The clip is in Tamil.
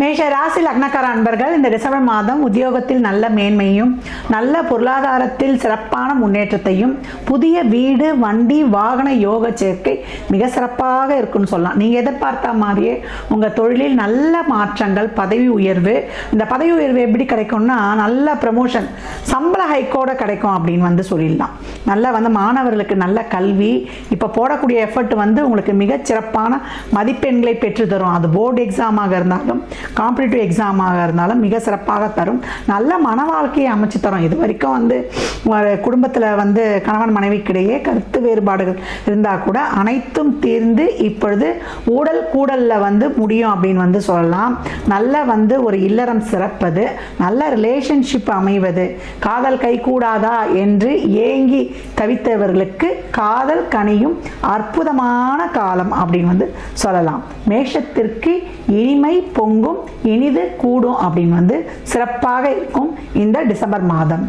மேஷ ராசி லக்னக்கார அன்பர்கள் இந்த டிசம்பர் மாதம் உத்தியோகத்தில் நல்ல மேன்மையும் நல்ல பொருளாதாரத்தில் சிறப்பான முன்னேற்றத்தையும் புதிய வீடு வண்டி வாகன யோக சேர்க்கை மிக சிறப்பாக இருக்குன்னு சொல்லலாம். நீங்கள் எதிர்பார்த்த மாதிரியே உங்கள் தொழிலில் நல்ல மாற்றங்கள் பதவி உயர்வு இந்த பதவி உயர்வு எப்படி கிடைக்கும்னா நல்ல ப்ரமோஷன் சம்பள ஹைக்கோட கிடைக்கும் அப்படின்னு வந்து சொல்லிடலாம். நல்ல வந்து மாணவர்களுக்கு நல்ல கல்வி இப்போ போடக்கூடிய எஃபர்ட் வந்து உங்களுக்கு மிக சிறப்பான மதிப்பெண்களை பெற்று தரும். அது போர்டு எக்ஸாமாக இருந்தாலும் காம்படிட்டிவ் எக்ஸாமாக இருந்தாலும் மிக சிறப்பாக தரும். நல்ல மன வாழ்க்கையை அமைச்சு தரும். இது வரைக்கும் வந்து குடும்பத்தில் வந்து கணவன் மனைவிக்கிடையே கருத்து வேறுபாடுகள் இருந்தால் கூட அனைத்தும் தீர்ந்து இப்பொழுது ஊடல் கூடலில் வந்து முடியும் அப்படின்னு வந்து சொல்லலாம். நல்ல வந்து ஒரு இல்லறம் சிறப்பது. நல்ல ரிலேஷன்ஷிப் அமைவது. காதல் கைகூடாதா என்று ஏங்கி தவித்தவர்களுக்கு காதல் கனியும் அற்புதமான காலம் அப்படின்னு வந்து சொல்லலாம். மேஷத்திற்கு இனிமை பொங்கும் இனிது கூடும் அப்படின்னு வந்து சிறப்பாக இருக்கும் இந்த டிசம்பர் மாதம்.